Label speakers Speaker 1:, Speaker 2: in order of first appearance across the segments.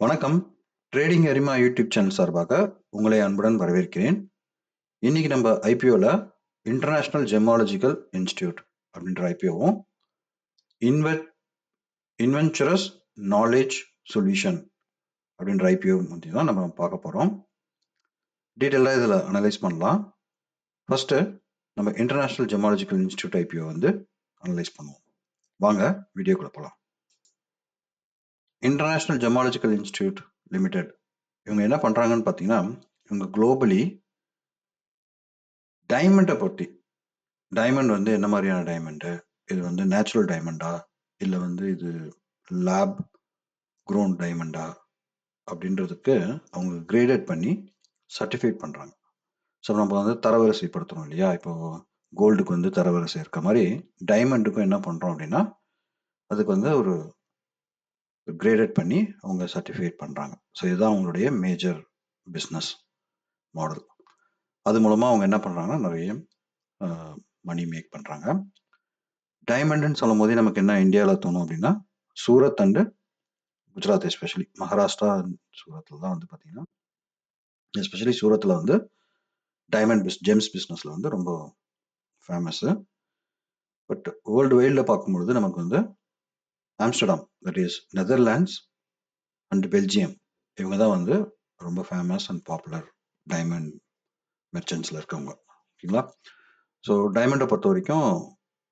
Speaker 1: வணக்கம். ட்ரேடிங் அரிமா YouTube channel சார்பாக உங்களை அன்புடன் வரவேற்கிறேன். இன்னைக்கு நம்ம ஐபிஓவில் இன்டர்நேஷ்னல் ஜெமாலஜிக்கல் இன்ஸ்டியூட் அப்படின்ற ஐபிஓவும் இன்வெட் இன்வென்ச்சுரஸ் நாலேஜ் சொல்யூஷன் அப்படின்ற ஐபிஓ பற்றி தான் நம்ம பார்க்க போகிறோம் டீட்டெயிலாக இதில் அனலைஸ் பண்ணலாம். ஃபஸ்ட்டு நம்ம இன்டர்நேஷ்னல் ஜெமாலஜிக்கல் இன்ஸ்டியூட் ஐபிஓ வந்து அனலைஸ் பண்ணுவோம். வாங்க வீடியோக்குள்ளே போகலாம் இன்டர்நேஷ்னல் ஜெமாலஜிக்கல் இன்ஸ்டியூட் லிமிடெட் இவங்க என்ன பண்ணுறாங்கன்னு பார்த்தீங்கன்னா இவங்க குளோபலி டைமண்டை பற்றி டைமண்ட் வந்து என்ன மாதிரியான டைமண்டு இது வந்து நேச்சுரல் டைமண்டா இல்லை வந்து இது லேப் க்ரோன் டைமண்டா அப்படின்றதுக்கு அவங்க கிரேடட் பண்ணி சர்டிஃபைட் பண்ணுறாங்க ஸோ நம்ம வந்து தரவரிசைப்படுத்துகிறோம் இல்லையா? இப்போ கோல்டுக்கு வந்து தரவரிசை இருக்க மாதிரி டைமண்டுக்கும் என்ன பண்ணுறோம் அப்படின்னா அதுக்கு வந்து ஒரு கிரேடட் பண்ணி அவங்க சர்டிஃபிகேட் பண்ணுறாங்க ஸோ இதுதான் அவங்களுடைய மேஜர் பிஸ்னஸ் மாடல் அது மூலமாக அவங்க என்ன பண்ணுறாங்கன்னா நிறைய மணி மேக் பண்ணுறாங்க டைமண்டுன்னு சொல்லும் போதே நமக்கு என்ன இந்தியாவில் தோணும் அப்படின்னா சூரத் அண்டு குஜராத் எஸ்பெஷலி மகாராஷ்டிரா சூரத்தில் தான் வந்து பார்த்தீங்கன்னா எஸ்பெஷலி சூரத்தில் வந்து டைமண்ட் பிஸ் ஜெம்ஸ் பிஸ்னஸில் வந்து ரொம்ப ஃபேமஸ்ஸு பட் வேர்ல்டு வைல்டில் பார்க்கும்பொழுது நமக்கு வந்து Amsterdam that is Netherlands and Belgium இவங்க தான் வந்து ரொம்ப ஃபேமஸ் அண்ட் பாப்புலர் டைமண்ட் மெர்ச்சன்ஸில் இருக்கவங்க. ஓகேங்களா? ஸோ டைமண்டை பொறுத்த வரைக்கும்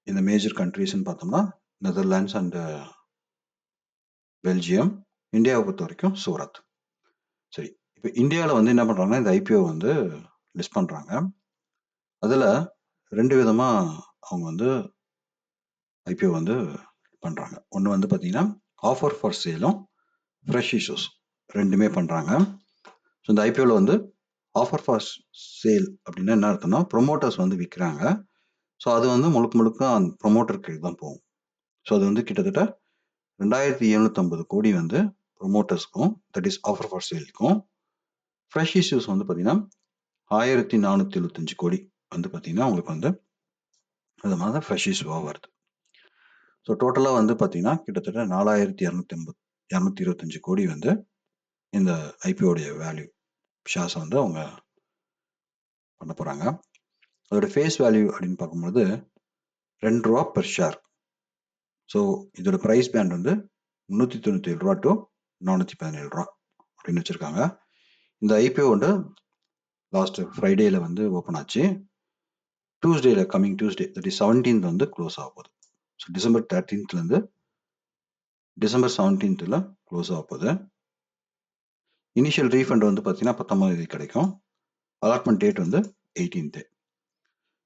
Speaker 1: இந்த மேஜர் கண்ட்ரீஸ்ன்னு பார்த்தோம்னா நெதர்லாண்ட்ஸ் அண்டு பெல்ஜியம் இந்தியாவை பொறுத்த வரைக்கும் சூரத். சரி இப்போ இந்தியாவில் வந்து என்ன பண்ணுறாங்கன்னா இந்த ஐபிஓ வந்து லிஸ்ட் பண்ணுறாங்க அதில் ரெண்டு விதமாக அவங்க வந்து ஐபிஓ வந்து பண்ணுறாங்க ஒன்று வந்து பார்த்தீங்கன்னா ஆஃபர் ஃபார் சேலும் ஃப்ரெஷ் இஷ்யூஸ் ரெண்டுமே பண்ணுறாங்க ஸோ இந்த ஐபிஓவில் வந்து ஆஃபர் ஃபார் சேல் அப்படின்னா என்ன அர்த்தம்னா ப்ரொமோட்டர்ஸ் வந்து விற்கிறாங்க ஸோ அது வந்து முழுக்க முழுக்க அந்த ப்ரொமோட்டருக்கு தான் போகும். ஸோ அது வந்து கிட்டத்தட்ட ரெண்டாயிரத்தி எழுநூற்றம்பது கோடி வந்து ப்ரொமோட்டர்ஸ்க்கும் தட் இஸ் ஆஃபர் ஃபார் சேலுக்கும் ஃப்ரெஷ் இஷ்யூஸ் வந்து பார்த்தீங்கன்னா ஆயிரத்தி நானூற்றி எழுபத்தஞ்சு கோடி வந்து பார்த்தீங்கன்னா உங்களுக்கு வந்து அது மாதிரி தான் ஃப்ரெஷ் இஷ்யூவாக வருது. ஸோ டோட்டலாக வந்து பார்த்தீங்கன்னா கிட்டத்தட்ட நாலாயிரத்தி இரநூத்தி ஐம்பது இரநூத்தி இருபத்தஞ்சு கோடி வந்து இந்த ஐபிஓடைய வேல்யூ ஷேர்ஸை வந்து அவங்க பண்ண போகிறாங்க அதோட ஃபேஸ் வேல்யூ அப்படின்னு பார்க்கும்போது ரெண்டு ரூபா பெர் ஷேர் ஸோ இதோட ப்ரைஸ் பேண்ட் வந்து முந்நூற்றி தொண்ணூற்றி ஏழு ரூபா டு நானூற்றி பதினேழு ரூபா அப்படின்னு வச்சுருக்காங்க. இந்த ஐபிஓ வந்து லாஸ்ட் ஃப்ரைடேயில் வந்து ஓப்பன் ஆச்சு. டியூஸ்டேயில் coming Tuesday that is seventeenth வந்து க்ளோஸ் ஆக போகுது. ஸோ டிசம்பர் தேர்ட்டீன்த்லேருந்து டிசம்பர் செவன்டீன்த்தில் க்ளோஸ் ஆக போகுது. இனிஷியல் ரீஃபண்ட் வந்து பார்த்தீங்கன்னா பத்தொம்பதாம் தேதி கிடைக்கும். அலாட்மெண்ட் டேட் வந்து எயிட்டீன்த்து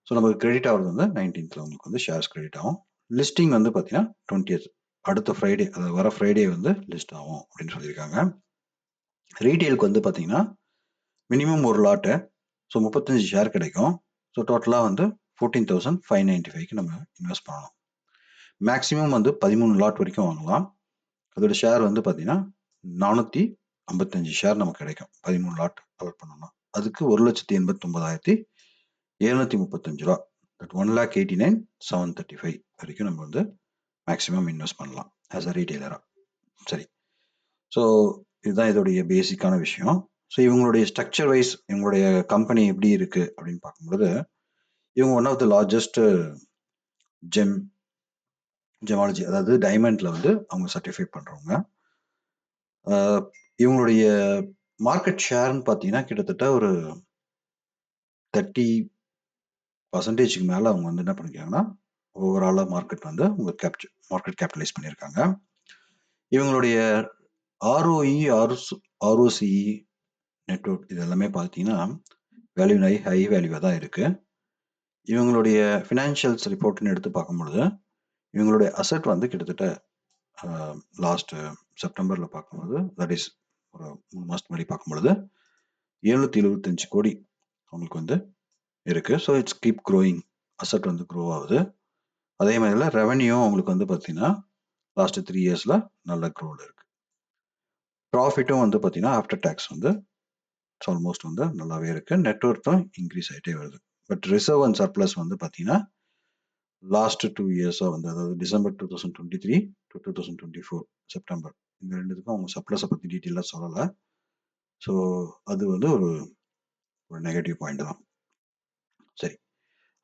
Speaker 1: ஸோ நமக்கு கிரெடிட் ஆகிறது வந்து நைன்டீன்த்தில் உங்களுக்கு வந்து ஷேர்ஸ் கிரெடிட் ஆகும். லிஸ்டிங் வந்து பார்த்தீங்கன்னா டுவெண்ட்டி அடுத்த ஃப்ரைடே அதாவது வர ஃப்ரைடே வந்து லிஸ்ட் ஆகும் அப்படின்னு சொல்லியிருக்காங்க. ரீட்டெயிலுக்கு வந்து பார்த்தீங்கன்னா மினிமம் ஒரு லாட்டு ஸோ முப்பத்தஞ்சு ஷேர் கிடைக்கும். ஸோ டோட்டலாக வந்து ஃபோர்டீன் தௌசண்ட் ஃபைவ் நைன்ட்டி ஃபைவ்க்கு நம்ம இன்வெஸ்ட் பண்ணணும். மேக்ஸிமம் வந்து பதிமூணு லாட் வரைக்கும் வாங்கலாம். அதோட ஷேர் வந்து பார்த்தீங்கன்னா நானூற்றி ஐம்பத்தஞ்சு ஷேர் நமக்கு கிடைக்கும். பதிமூணு லாட் கவர் பண்ணணும் அதுக்கு ஒரு லட்சத்தி எண்பத்தொம்பதாயிரத்தி எழுநூற்றி முப்பத்தஞ்சு ரூபா. That one lakh eighty nine seven thirty five வரைக்கும் நம்ம வந்து மேக்ஸிமம் இன்வெஸ்ட் பண்ணலாம். ஆஸ் அ ரீட்டெய்லராக சரி. ஸோ இதுதான் இதோடைய பேசிக்கான விஷயம். ஸோ இவங்களுடைய ஸ்ட்ரக்சர் வைஸ் இவங்களுடைய கம்பெனி எப்படி இருக்குது அப்படின்னு பார்க்கும்பொழுது இவங்க one of the largest gem gemology அதாவது டைமண்டில் வந்து அவங்க சர்டிஃபை பண்ணுறவங்க இவங்களுடைய மார்க்கெட் ஷேர்னு பார்த்தீங்கன்னா கிட்டத்தட்ட ஒரு தேர்ட்டி பர்சன்டேஜுக்கு மேலே அவங்க வந்து என்ன பண்ணிக்கிறாங்கன்னா ஓவராலாக மார்க்கெட் வந்து அவங்க கேப்சர் மார்க்கெட் கேபிட்டலைஸ் பண்ணியிருக்காங்க இவங்களுடைய ஆர்ஓஇ ஆர்ஸ் ஆர்ஓசிஇ நெட்ஒர்க் இது எல்லாமே பார்த்தீங்கன்னா வேல்யூ ஹை ஹை வேல்யூவாக தான் இருக்குது இவங்களுடைய ஃபினான்ஷியல்ஸ் ரிப்போர்ட்னு எடுத்து பார்க்கும்பொழுது இவங்களுடைய அசட் வந்து கிட்டத்தட்ட லாஸ்ட் செப்டம்பரில் பார்க்கும்போது தட் இஸ் ஒரு மூணு மாதத்துக்கு முன்னாடி பார்க்கும்பொழுது எழுநூற்றி எழுபத்தஞ்சு கோடி அவங்களுக்கு வந்து இருக்குது so it's keep growing asset வந்து க்ரோ ஆகுது. அதே மாதிரில ரெவன்யூ அவங்களுக்கு வந்து பார்த்தீங்கன்னா லாஸ்ட் த்ரீ இயர்ஸில் நல்ல க்ரோவில் இருக்குது ப்ராஃபிட்டும் வந்து பார்த்தீங்கன்னா ஆஃப்டர் டேக்ஸ் வந்து இட்ஸ் ஆல்மோஸ்ட் வந்து நல்லாவே இருக்குது நெட்ஒர்க்கும் இன்க்ரீஸ் ஆகிட்டே வருது. பட் ரிசர்வ் அண்ட் சர்ப்ளஸ் வந்து பார்த்தீங்கன்னா லாஸ்ட் டூ இயர்ஸாக வந்து அதாவது December two thousand twenty three to two thousand twenty four September இந்த ரெண்டுத்துக்கும் அவங்க சப்ளஸை பற்றி டீட்டெயிலாக சொல்லலை. ஸோ அது வந்து ஒரு ஒரு நெகட்டிவ் பாயிண்ட் தான். சரி.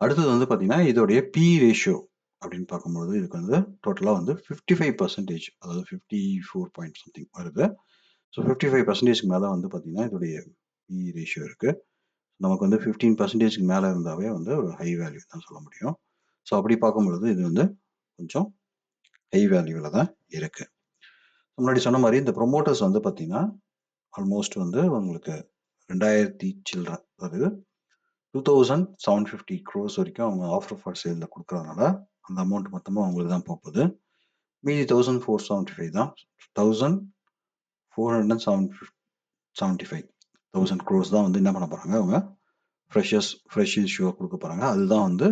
Speaker 1: அடுத்தது வந்து பார்த்தீங்கன்னா இதோடைய பி ரேஷியோ அப்படின்னு பார்க்கும்பொழுது இதுக்கு வந்து டோட்டலாக வந்து ஃபிஃப்டி ஃபைவ் பர்சன்டேஜ் அதாவது ஃபிஃப்டி ஃபோர் பாயிண்ட் சம்திங் வருது. ஸோ ஃபிஃப்டி ஃபைவ் பர்சன்டேஜ்க்கு மேலே வந்து பார்த்தீங்கன்னா இதோடைய பி ரேஷியோ இருக்குது நமக்கு வந்து ஃபிஃப்டீன் பர்சன்டேஜ்க்கு மேலே இருந்தாவே வந்து ஒரு ஹை வேல்யூ தான் சொல்ல முடியும். ஸோ அப்படி பார்க்கும்பொழுது இது வந்து கொஞ்சம் ஹை வேல்யூவில் தான் இருக்குது முன்னாடி சொன்ன மாதிரி இந்த ப்ரொமோட்டர்ஸ் வந்து பார்த்தீங்கன்னா ஆல்மோஸ்ட் வந்து உங்களுக்கு ரெண்டாயிரத்தி சில்லற அதாவது two thousand seven fifty crores வரைக்கும் அவங்க ஆஃபர் ஃபார் சேலில் கொடுக்குறதுனால அந்த அமௌண்ட் மொத்தமாக அவங்களுக்கு தான் போகுது. மீதி தௌசண்ட் ஃபோர் செவன்ட்டி ஃபைவ் தான் thousand four hundred and seven seventy five thousand crores தான் வந்து என்ன பண்ண போகிறாங்க அவங்க ஃப்ரெஷர்ஸ் ஃப்ரெஷ் இஷ்யூவாக கொடுக்க போகிறாங்க அதுதான் வந்து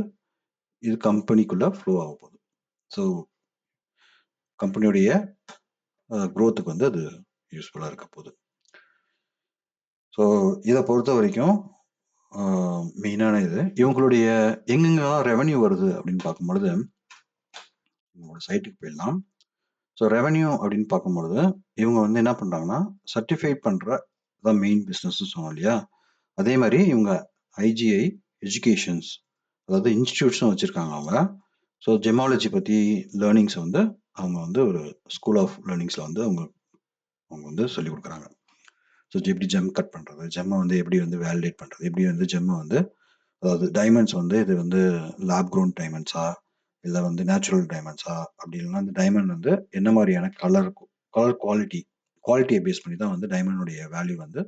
Speaker 1: இது கம்பெனிக்குள்ளே ஃப்ளோ ஆக போகுது. ஸோ கம்பெனியுடைய க்ரோத்துக்கு வந்து அது யூஸ்ஃபுல்லாக இருக்க போகுது. ஸோ இதை பொறுத்த வரைக்கும் மெயினான இது இவங்களுடைய எங்கெங்கெல்லாம் ரெவன்யூ வருது அப்படின்னு பார்க்கும்பொழுது இவங்களோட சைட்டுக்கு போயிடலாம். ஸோ ரெவன்யூ அப்படின்னு பார்க்கும்பொழுது இவங்க வந்து என்ன பண்ணுறாங்கன்னா சர்டிஃபை பண்ணுற தான் மெயின் பிஸ்னஸ்ன்னு சொன்னோம் இல்லையா? அதே மாதிரி இவங்க ஐஜிஐ எஜுகேஷன்ஸ் அதாவது இன்ஸ்டியூட்ஸும் வச்சுருக்காங்க அவங்க. ஸோ ஜெமாலஜி பற்றி லேர்னிங்ஸை வந்து அவங்க வந்து ஒரு ஸ்கூல் ஆஃப் லேர்னிங்ஸில் வந்து அவங்க அவங்க வந்து சொல்லிக் கொடுக்குறாங்க. ஸோ எப்படி ஜெம் கட் பண்ணுறது ஜெம்மை வந்து எப்படி வந்து வேலிடேட் பண்ணுறது எப்படி வந்து ஜெம்மை வந்து அதாவது டைமண்ட்ஸ் வந்து இது வந்து லேப் க்ரோன் டைமண்ட்ஸா இல்லை வந்து நேச்சுரல் டைமண்ட்ஸா அப்படி இல்லைன்னா அந்த டைமண்ட் வந்து என்ன மாதிரியான கலர் கலர் குவாலிட்டி குவாலிட்டியை பேஸ் பண்ணி தான் வந்து டைமண்டுடைய வேல்யூ வந்து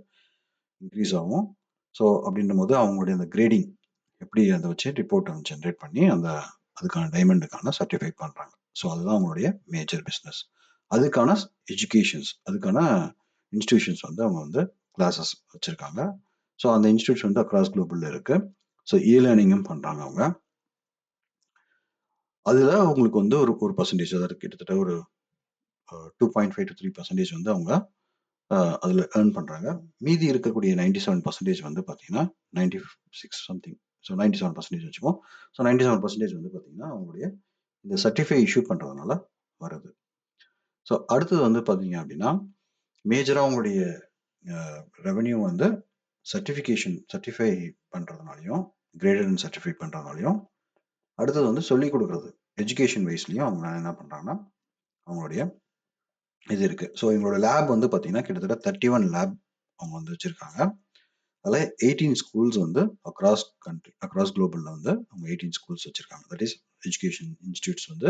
Speaker 1: இன்க்ரீஸ் ஆகும். ஸோ அப்படின்ற போது அவங்களுடைய அந்த கிரேடிங் எப்படி அதை வச்சு ரிப்போர்ட் வந்து ஜென்ரேட் பண்ணி அந்த அதுக்கான டைமண்டுக்கான சர்டிஃபை பண்ணுறாங்க ஸோ அதுதான் அவங்களுடைய மேஜர் பிஸ்னஸ் அதுக்கான எஜுகேஷன்ஸ் அதுக்கான இன்ஸ்டிடியூஷன்ஸ் வந்து அவங்க வந்து கிளாஸஸ் வச்சுருக்காங்க. ஸோ அந்த இன்ஸ்டியூட்ஸ் வந்து அக்ராஸ் குளோபலில் இருக்குது ஸோ இ லேர்னிங்கும் பண்ணுறாங்க அவங்க. அதில் அவங்களுக்கு வந்து ஒரு ஒரு பர்சன்டேஜ் அதாவது கிட்டத்தட்ட ஒரு two point five to three percentage வந்து அவங்க அதில் ஏர்ன் பண்ணுறாங்க மீதி இருக்கக்கூடிய நைன்டி செவன் பர்சன்டேஜ் வந்து பார்த்தீங்கன்னா ninety six something so ninety seven percentage வச்சுப்போம். ஸோ நைன்டி செவன் பர்சன்டேஜ் வந்து பார்த்தீங்கன்னா அவங்களுடைய இந்த சர்டிஃபை இஷ்யூ பண்ணுறதுனால வருது. ஸோ அடுத்தது வந்து பார்த்தீங்க அப்படின்னா மேஜராக அவங்களுடைய ரெவன்யூ வந்து சர்டிஃபிகேஷன் சர்டிஃபை பண்ணுறதுனாலையும் கிரேடட் அண்ட் சர்டிஃபை பண்ணுறதுனாலையும் அடுத்தது வந்து சொல்லிக் கொடுக்குறது. எஜுகேஷன் வைஸ்லையும் அவங்க என்ன பண்ணுறாங்கன்னா அவங்களுடைய இது இருக்குது ஸோ எங்களோட லேப் வந்து பார்த்தீங்கன்னா கிட்டத்தட்ட தேர்ட்டி ஒன் லேப் அவங்க வந்து வச்சுருக்காங்க. அதில் எயிட்டீன் ஸ்கூல்ஸ் வந்து அக்ராஸ் கண்ட்ரி அக்ராஸ் குளோபலில் வந்து அவங்க எயிட்டீன் ஸ்கூல்ஸ் வச்சுருக்காங்க. தட் இஸ் எஜுகேஷன் இன்ஸ்டியூட்ஸ் வந்து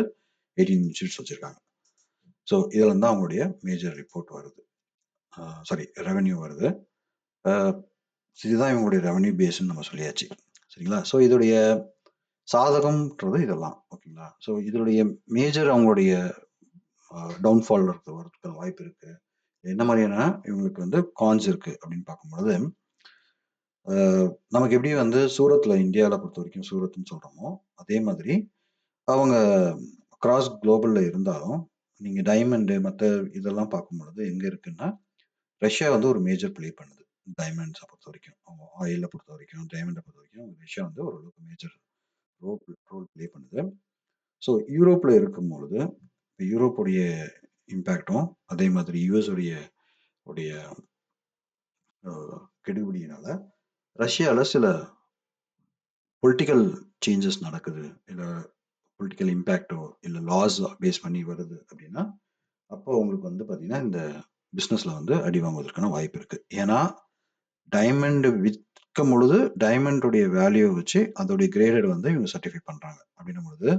Speaker 1: எயிட்டீன் இன்ஸ்டியூட்ஸ் வச்சுருக்காங்க. ஸோ இதில் தான் அவங்களுடைய மேஜர் ரிப்போர்ட் வருது. சாரி ரெவன்யூ வருது. இதுதான் இவங்களுடைய ரெவன்யூ பேஸ்ன்னு நம்ம சொல்லியாச்சு. சரிங்களா? ஸோ இதோடைய சாதகம்ன்றது இதெல்லாம் ஓகேங்களா? ஸோ இதனுடைய மேஜர் அவங்களுடைய டவுன்ஃபால் இருக்கிற வரதுக்கான வாய்ப்பு இருக்குது என்ன மாதிரியான இவங்களுக்கு வந்து கான்ஸ் இருக்குது அப்படின்னு பார்க்கும்பொழுது நமக்கு எப்படி வந்து சூரத்தில் இந்தியாவில் பொறுத்த வரைக்கும் சூரத்னு சொல்கிறோமோ அதே மாதிரி அவங்க கிராஸ் குளோபலில் இருந்தாலும் நீங்கள் டைமண்டு மற்ற இதெல்லாம் பார்க்கும் பொழுது எங்கே இருக்குன்னா ரஷ்யா வந்து ஒரு மேஜர் ப்ளே பண்ணுது. டைமண்ட்ஸை பொறுத்த வரைக்கும் அவங்க ஆயிலை பொறுத்த வரைக்கும் டைமண்டை பொறுத்த வரைக்கும் ரஷ்யா வந்து ஓரளவுக்கு மேஜர் ரோல் ரோல் ப்ளே பண்ணுது. ஸோ யூரோப்பில் இருக்கும் பொழுது இப்போ யூரோப்புடைய இம்பேக்டும் அதே மாதிரி யூஎஸ் உடைய உடைய கெடுபிடியினால ரஷ்யாவில் சில பொலிட்டிக்கல் சேஞ்சஸ் நடக்குது. இல்லை பொலிட்டிக்கல் இம்பேக்டோ இல்லை லாஸ் பேஸ் பண்ணி வருது அப்படின்னா அப்போ உங்களுக்கு வந்து பார்த்தீங்கன்னா இந்த பிஸ்னஸில் வந்து அடி வாங்குவதற்கான வாய்ப்பு இருக்குது ஏன்னா டைமண்டு விற்கும் பொழுது டைமண்டுடைய வேல்யூ வச்சு அதோடைய கிரேடட் வந்து இவங்க சர்டிஃபை பண்ணுறாங்க அப்படின்னும் பொழுது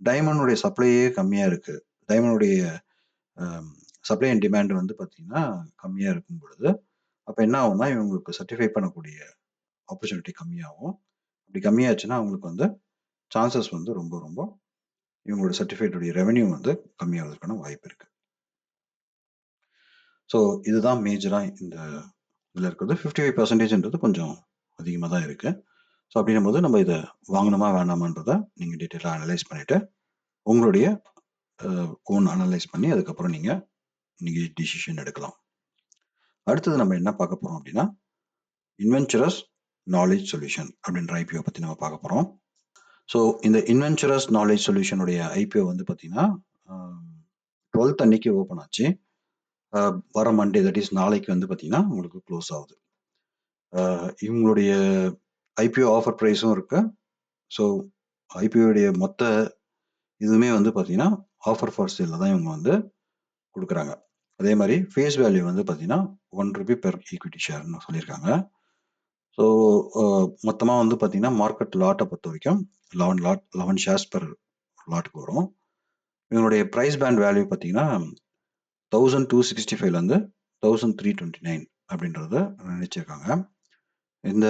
Speaker 1: டைமண்டுடைய சப்ளையே கம்மியாக இருக்குது டைமண்டுடைய சப்ளை அண்ட் டிமாண்ட் வந்து பார்த்தீங்கன்னா கம்மியாக இருக்கும் பொழுது அப்போ என்ன ஆகும்னா இவங்களுக்கு சர்டிஃபை பண்ணக்கூடிய ஆப்பர்ச்சுனிட்டி கம்மியாகும். அப்படி கம்மியாச்சுன்னா அவங்களுக்கு வந்து சான்சஸ் வந்து ரொம்ப ரொம்ப இவங்களோட சர்டிஃபிகேட்டுடைய ரெவன்யூ வந்து கம்மியாகிறதுக்கான வாய்ப்பு இருக்கு. ஸோ இதுதான் மேஜராக இந்த இதில் இருக்கிறது. ஃபிஃப்டி ஃபைவ் பர்சன்டேஜ்ன்றது கொஞ்சம் அதிகமாக தான் இருக்குது ஸோ அப்படின்னும் போது நம்ம இதை வாங்கணுமா வேணாமான்றதை நீங்கள் டீட்டெயிலாக அனலைஸ் பண்ணிவிட்டு உங்களுடைய ஓன் அனலைஸ் பண்ணி அதுக்கப்புறம் நீங்கள் நீங்கள் டிசிஷன் எடுக்கலாம். அடுத்தது நம்ம என்ன பார்க்க போகிறோம் அப்படின்னா இன்வென்ச்சரஸ் நாலேஜ் சொல்யூஷன் அப்படின்ற ஐபிஓ பற்றி நம்ம பார்க்க போகிறோம் ஸோ இந்த இன்வென்ச்சரஸ் நாலேஜ் சொல்யூஷனுடைய ஐபிஓ வந்து பார்த்தீங்கன்னா டுவெல்த் அன்னைக்கு ஓப்பன் ஆச்சு. வர மண்டே தட் இஸ் நாளைக்கு வந்து பார்த்தீங்கன்னா உங்களுக்கு க்ளோஸ் ஆகுது. இவங்களுடைய ஐபிஓ ஆஃபர் ப்ரைஸும் இருக்கு. ஸோ ஐபிஓடைய மொத்த இதுவுமே வந்து பார்த்தீங்கன்னா ஆஃபர் ஃபார் சேலில் தான் இவங்க வந்து கொடுக்குறாங்க. அதே மாதிரி ஃபேஸ் வேல்யூ வந்து பார்த்தீங்கன்னா ஒன் ருபி பெர் ஈக்விட்டி ஷேர்னு சொல்லியிருக்காங்க. ஸோ uh, மொத்தமாக வந்து பார்த்தீங்கன்னா மார்க்கெட் லாட்டை பொறுத்த வரைக்கும் eleven lot eleven shares per லாட்டுக்கு வரும். இவங்களுடைய ப்ரைஸ் பேண்ட் வேல்யூ பார்த்தீங்கன்னா தௌசண்ட் டூ சிக்ஸ்டி ஃபைவ்லேருந்து தௌசண்ட் த்ரீ டுவெண்ட்டி நைன் அப்படின்றத நினச்சிருக்காங்க. இந்த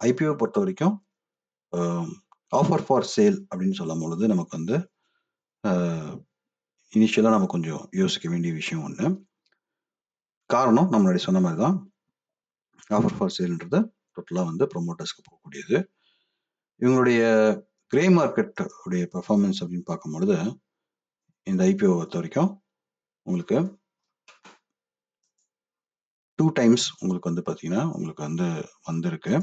Speaker 1: ஐபிஓ பொறுத்த வரைக்கும் ஆஃபர் ஃபார் சேல் அப்படின்னு சொல்லும் பொழுது நமக்கு வந்து இனிஷியலாக நம்ம கொஞ்சம் யோசிக்க வேண்டிய விஷயம் ஒன்று காரணம் நம்மளுடைய சொன்ன மாதிரி தான் ஆஃபர் ஃபார் சேல்ன்றது டோட்டலாக வந்து ப்ரொமோட்டர்ஸ்க்கு போகக்கூடியது. இவங்களுடைய கிரே மார்க்கெட் உடைய பெர்ஃபார்மன்ஸ் அப்படின்னு பார்க்கும்பொழுது இந்த ஐபிஓ பொறுத்த வரைக்கும் உங்களுக்கு டூ டைம்ஸ் உங்களுக்கு வந்து பார்த்தீங்கன்னா உங்களுக்கு வந்து வந்திருக்கு.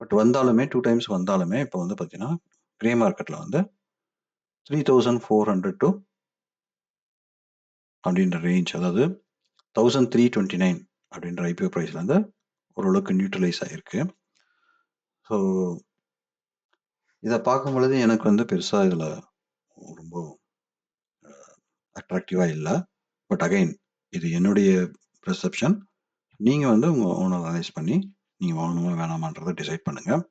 Speaker 1: பட் வந்தாலுமே டூ டைம்ஸ் வந்தாலுமே இப்போ வந்து பார்த்தீங்கன்னா கிரே மார்க்கெட்டில் வந்து three thousand four hundred two அப்படின்ற ரேஞ்ச் அதாவது தௌசண்ட் த்ரீ டுவெண்ட்டி நைன் அப்படின்ற ஐபிஓ ப்ரைஸில் வந்து ஓரளவுக்கு நியூட்ரலைஸ் ஆகிருக்கு ஸோ இதை பார்க்கும் பொழுது எனக்கு வந்து பெருசாக இதில் ரொம்ப அட்ராக்டிவாக இல்லை. பட் அகைன் இது என்னுடைய ப்ரிசெப்ஷன் நீங்கள் வந்து உங்கள் ஓனர் அனலைஸ் பண்ணி நீங்கள் வாங்கணுமா வேணாமான்றதை டிசைட் பண்ணுங்கள்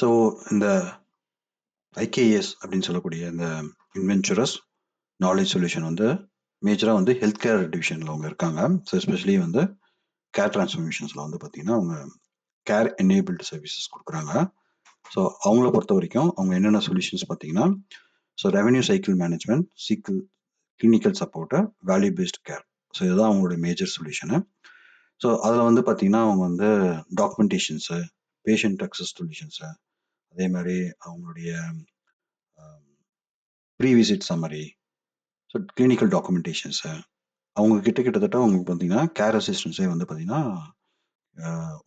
Speaker 1: ஸோ இந்த ஐகேஎஸ் அப்படின்னு சொல்லக்கூடிய இந்த இன்வென்ச்சுரஸ் நாலேஜ் சொல்யூஷன் வந்து மேஜராக வந்து ஹெல்த் கேர் டிவிஷனில் அவங்க இருக்காங்க. ஸோ எஸ்பெஷலி வந்து கேர் டிரான்ஸ்ஃபர்மேஷன்ஸில் வந்து பார்த்தீங்கன்னா அவங்க கேர் எனேபிள்டு சர்வீசஸ் கொடுக்குறாங்க. ஸோ அவங்கள பொறுத்த வரைக்கும் அவங்க என்னென்ன சொல்யூஷன்ஸ் பார்த்தீங்கன்னா so revenue cycle management cycle clinical support value based care so இதுதான் அவங்களுடைய மேஜர் சொல்யூஷனு ஸோ அதில் வந்து பார்த்தீங்கன்னா அவங்க வந்து டாக்குமெண்டேஷன்ஸு பேஷண்ட் அக்சஸ் சொல்யூஷன்ஸு அதே மாதிரி அவங்களுடைய pre visit summary so clinical documentations அவங்க கிட்ட கிட்டத்தட்ட அவங்களுக்கு பார்த்தீங்கன்னா கேர் அசிஸ்டன்ஸே வந்து பார்த்தீங்கன்னா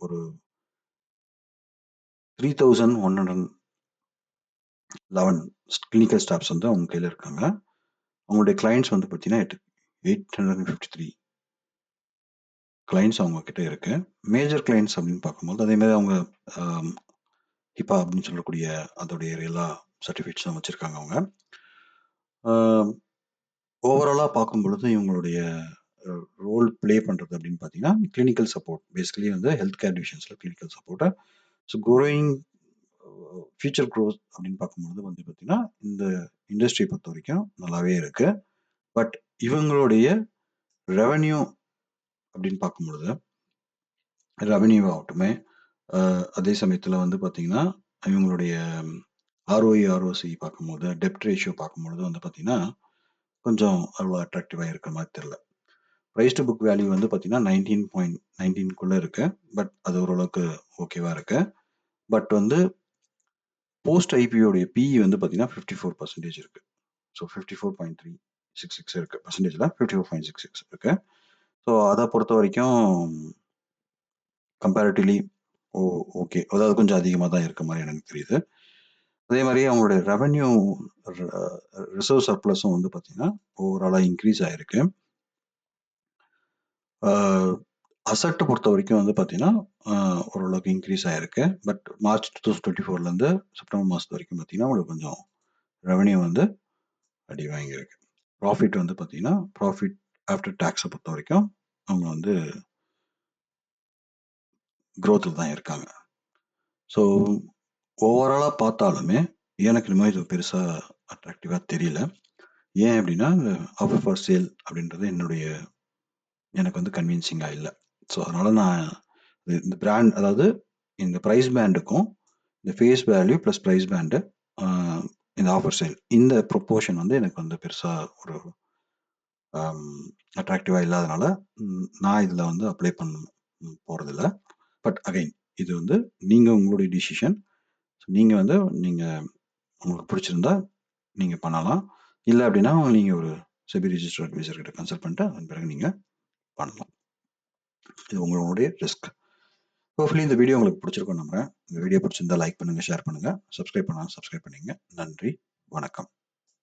Speaker 1: ஒரு three thousand one hundred eleven clinical staffs வந்து அவங்க கையில் இருக்காங்க. அவங்களுடைய கிளைண்ட்ஸ் வந்து பார்த்தீங்கன்னா eight eight hundred and fifty three clients அவங்க கிட்ட இருக்கு. மேஜர் கிளைண்ட்ஸ் அப்படின்னு பார்க்கும்போது அதேமாரி அவங்க ஹிப்பா அப்படின்னு சொல்லக்கூடிய அதோடைய எல்லா சர்டிஃபிகேட்ஸும் வச்சுருக்காங்க அவங்க. ஓவராலாக பார்க்கும் பொழுது இவங்களுடைய ரோல் ப்ளே பண்ணுறது அப்படின்னு பார்த்தீங்கன்னா கிளினிக்கல் சப்போர்ட் பேசிக்கலி வந்து ஹெல்த் கேர் டிவிஷன்ஸில் கிளினிக்கல் சப்போர்ட்டை ஸோ குரோயிங் ஃபியூச்சர் க்ரோத் அப்படின்னு பார்க்கும்பொழுது வந்து பார்த்தீங்கன்னா இந்த இண்டஸ்ட்ரி பொறுத்த வரைக்கும் நல்லாவே இருக்கு. பட் இவங்களுடைய ரெவன்யூ அப்படின்னு பார்க்கும் பொழுது ரெவன்யூ ஆகட்டுமே அதே சமயத்தில் வந்து பார்த்தீங்கன்னா இவங்களுடைய ஆர்ஓஇ ஆர்ஓசி பார்க்கும்போது டெப்ட் ரேஷியோ பார்க்கும்பொழுது வந்து பார்த்தீங்கன்னா கொஞ்சம் அவ்வளோ அட்ராக்டிவாக இருக்கிற மாதிரி தெரில ப்ரைஸ் டு புக் வேல்யூ வந்து பார்த்தீங்கன்னா நைன்டீன் பாயிண்ட் நைன்டீன்குள்ளே இருக்கு. பட் அது ஓரளவுக்கு ஓகேவாக இருக்கு. பட் வந்து போஸ்ட் ஐபியோடைய பிஇ வந்து பார்த்தீங்கன்னா ஃபிஃப்டி ஃபோர் பர்சன்டேஜ் இருக்கு. So fifty four point three six six இருக்கு. பர்சன்டேஜில் fifty four point six six இருக்கு. ஸோ அதை பொறுத்த வரைக்கும் கம்பேரிட்டிவ்லி ஓ ஓகே அதாவது கொஞ்சம் அதிகமாக தான் இருக்க மாதிரி எனக்கு தெரியுது. அதே மாதிரி அவங்களுடைய ரெவன்யூ ரிசர்வ் சர்ப்ளஸும் வந்து பார்த்தீங்கன்னா ஓவராலாக இன்க்ரீஸ் ஆகிருக்கு அசட்டை பொறுத்த வரைக்கும் வந்து பார்த்தீங்கன்னா ஓரளவுக்கு இன்க்ரீஸ் ஆகிருக்கு but March two thousand twenty ஃபோர்லேருந்து September மாதத்து வரைக்கும் பார்த்தீங்கன்னா உங்களுக்கு கொஞ்சம் ரெவன்யூ வந்து அடி வாங்கியிருக்கு ப்ராஃபிட் வந்து பார்த்தீங்கன்னா ப்ராஃபிட் ஆஃப்டர் டேக்ஸை பொறுத்த வரைக்கும் அவங்க வந்து க்ரோத்தில் தான் இருக்காங்க. ஸோ ஓவராலாக பார்த்தாலுமே எனக்கு இனிமேல் இது பெருசாக அட்ராக்டிவாக தெரியல. ஏன் அப்படின்னா இந்த ஆஃபர் ஃபார் சேல் அப்படின்றது என்னுடைய எனக்கு வந்து கன்வின்சிங்காக இல்லை. ஸோ அதனால் நான் இந்த பிராண்ட் அதாவது இந்த ப்ரைஸ் பேண்டுக்கும் இந்த face value plus price band இந்த ஆஃபர் சேல் இந்த ப்ரொப்போர்ஷன் வந்து எனக்கு வந்து பெருசாக ஒரு அட்ராக்டிவாக இல்லாதனால நான் இதில் வந்து அப்ளை பண்ண போகிறதில்ல பட் அகைன் இது வந்து நீங்கள் உங்களுடைய டிசிஷன் நீங்கள் வந்து நீங்கள் உங்களுக்கு பிடிச்சிருந்தா நீங்கள் பண்ணலாம். இல்லை அப்படின்னா நீங்கள் ஒரு செபி ரிஜிஸ்டர் அட்வைசர் கிட்ட கன்சல்ட் பண்ணிட்டு அதன் பிறகு நீங்கள் பண்ணலாம். இது உங்களுடைய ரிஸ்க் ஹோப்ஃபுல்லி இந்த வீடியோ உங்களுக்கு பிடிச்சிருக்கும் நம்புறேன். இந்த வீடியோ பிடிச்சிருந்தா லைக் பண்ணுங்கள் ஷேர் பண்ணுங்கள் சப்ஸ்கிரைப் பண்ணால் சப்ஸ்கிரைப் பண்ணிங்க நன்றி வணக்கம்.